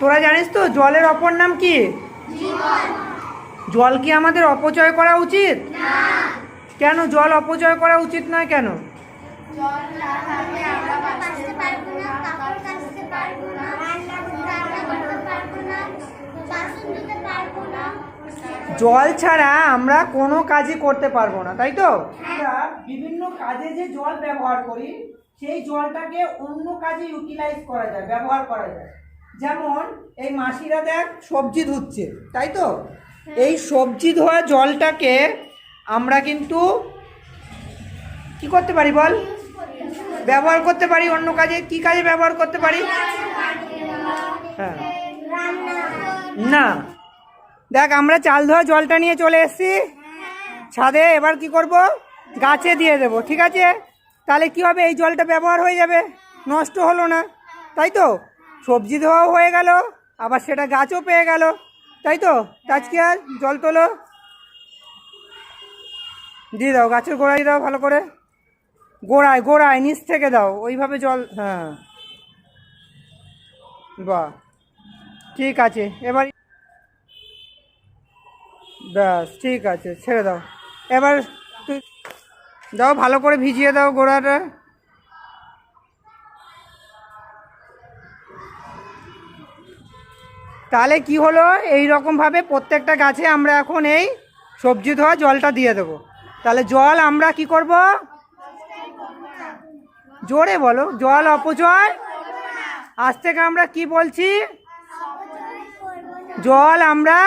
তোরা জানিস তো, জলের অপর নাম কি? জল কি আমাদের অপচয় করা উচিত? কেন? জল অপচয় করা উচিত নয় কেন? জল ছাড়া আমরা কোনো কাজই করতে পারব না, তাই তো? বিভিন্ন কাজে যে জল ব্যবহার করি, সেই জলটাকে অন্য কাজে ইউটিলাইজ করা যায়, ব্যবহার করা যায়। যেমন এই মাসিরা দেখ সবজি ধুচ্ছে তাই তো? এই সবজি ধোয়া জলটাকে আমরা কিন্তু কি করতে পারি বল? ব্যবহার করতে পারি অন্য কাজে কি কাজে ব্যবহার করতে পারি? হ্যাঁ। না। দেখ আমরা চাল ধোয়া জলটা নিয়ে চলে এসেছি। ছাদে এবার কি করব? গাছে দিয়ে দেব ঠিক আছে? তাহলে কি হবে? এই জলটা ব্যবহার হয়ে যাবে। নষ্ট হলো না তাই তো? সবজি ধোয়াও হয়ে গেল, আবার সেটা গাছও পেয়ে গেল। তাই তো? আজকে আর জল তোলো। দিয়ে দাও, গাছের গোড়ায় দাও ভালো করে। গোড়ায় গোড়ায়, নিচ থেকে দাও, ওইভাবে জল হ্যাঁ। বাহ, ঠিক আছে, এবার ব্যাস, ঠিক আছে, ছেড়ে দাও। এবার দাও, ভালো করে ভিজিয়ে দাও গোড়াটা। তাহলে কি হলো? এই রকমভাবে প্রত্যেকটা গাছে আমরা এখন এই সবজি ধোয়া জলটা দিয়ে দেবো। তাহলে জল আমরা কি করব? জোরে বলো, জল অপচয়? আজ থেকে আমরা কি বলছি? জল আমরা